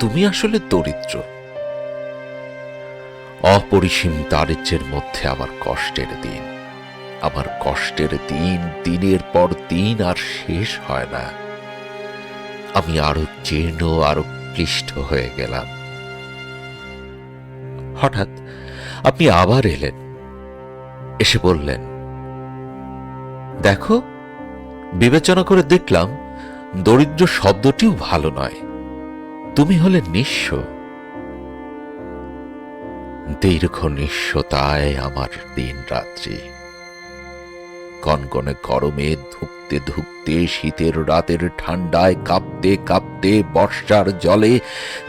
তুমি আসলে দরিদ্র। অপরিসীম দারিদ্র্যের মধ্যে আমার কষ্টের দিন। আমার কষ্টের দিন, দিনের পর দিন আর শেষ হয় না। আমি আরও জীর্ণ, আরও ক্লিষ্ট হয়ে গেলাম। হঠাৎ আপনি আবার এলেন। এসে বললেন, দেখো, বিবেচনা করে দেখলাম দরিদ্র শব্দটিও ভালো নয়। তুমি হলে নিঃস্ব। দীর্ঘ নিঃস্বতায় আমার দিন রাত্রি। কনকনে গরমে ধুকতে ধুকতে শীতের রাতের ঠান্ডায় কাঁপতে কাঁপতে, বর্ষার জলে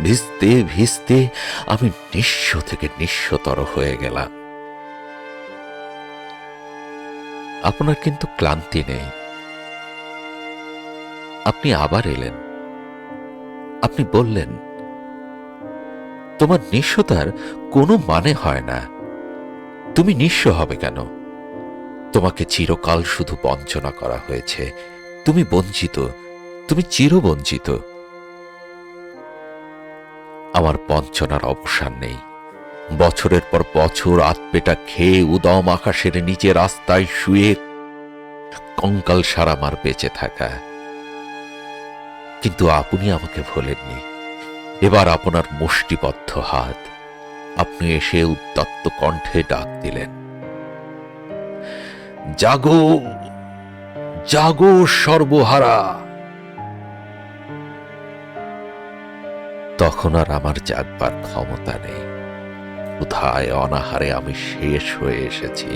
ভিজতে ভিজতে আমি নিঃস্ব থেকে নিঃস্বতর হয়ে গেলাম। আপনার কিন্তু ক্লান্তি নেই। আপনি আবার এলেন। আপনি বললেন, তোমার নিঃস্বতার কোনো মানে হয় না। তুমি নিঃস্ব হবে কেন? তোমাকে চিরকাল শুধু বঞ্চনা করা হয়েছে। তুমি বঞ্চিত, তুমি চিরবঞ্চিত। আমার বঞ্চনার অবসান নেই। বছরের পর বছর আতপেটা খেয়ে উদম আকাশের নিচে রাস্তায় শুয়ে কঙ্কাল সার আমার বেঁচে থাকা। কিন্তু আপনি আমাকে ভোলেননি। এবার আপনার মুষ্টিবদ্ধ হাত। আপনি এসে উত্তপ্ত কণ্ঠে ডাক দিলেন। জাগো জাগো সর্বহারা। তখন আর আমার জাগবার ক্ষমতা নেই। কোথায় অনাহারে আমি শেষ হয়ে এসেছি।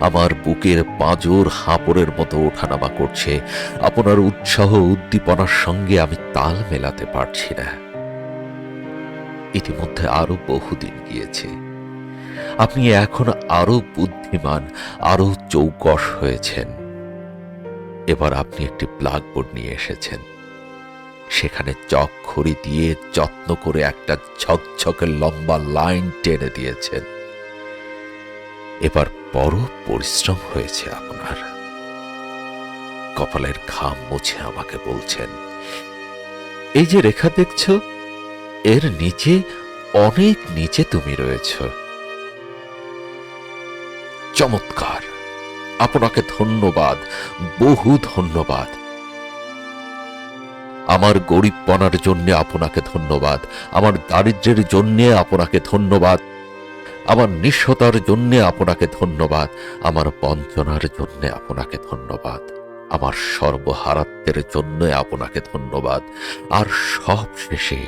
আমার বুকের পাঁজর হাঁপড়ের মতো ওঠানামা করছে। আপনার উৎসাহ উদ্দীপনার সঙ্গে আমি তাল মেলাতে পারছি না। ইতিমধ্যে আরও বহুদিন গিয়েছে। আপনি এখন আরও বুদ্ধিমান, আরও চৌকস হয়েছেন। এবার আপনি একটি ব্ল্যাকবোর্ড নিয়ে এসেছেন। সেখানে চক খড়ি দিয়ে যত্ন করে একটা ঝকঝকে লম্বা লাইন টেনে দিয়েছেন। এবার বড় পরিশ্রম হয়েছে আপনার। কপালের ঘাম মুছে আমাকে বলছেন, এই যে রেখা দেখছ, এর নিচে অনেক নিচে তুমি রয়েছ। চমৎকার! আপনাকে ধন্যবাদ, বহু ধন্যবাদ। আমার গরিবপনার জন্যে আপনাকে ধন্যবাদ, আমার দারিদ্র্যের জন্যে আপনাকে ধন্যবাদ, আমার নিঃস্বতার জন্যে আপনাকে ধন্যবাদ, আমার বঞ্চনার জন্যে আপনাকে ধন্যবাদ, আমার সর্বহারাত্মের জন্য আপনাকে ধন্যবাদ, আর সব শেষে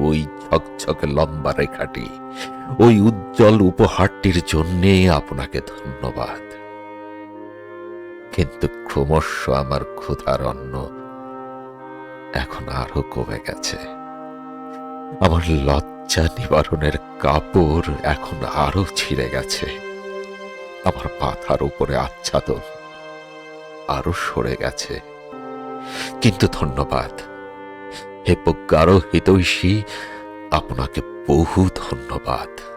ওই ঝকঝকে লম্বা রেখাটি, ওই উজ্জ্বল উপহারটির জন্যে আপনাকে ধন্যবাদ। কিন্তু ক্রমশ আমার ক্ষুধার অন্ন এখন আরও কমে গেছে। আমার লজ্জা নিবারণের কাপড় এখন আরও ছিঁড়ে গেছে। আমার মাথার উপরে আচ্ছাদন আরও সরে গেছে। কিন্তু ধন্যবাদ। হে প্রজ্ঞারো হিতৈষী আপনাকে বহু ধন্যবাদ।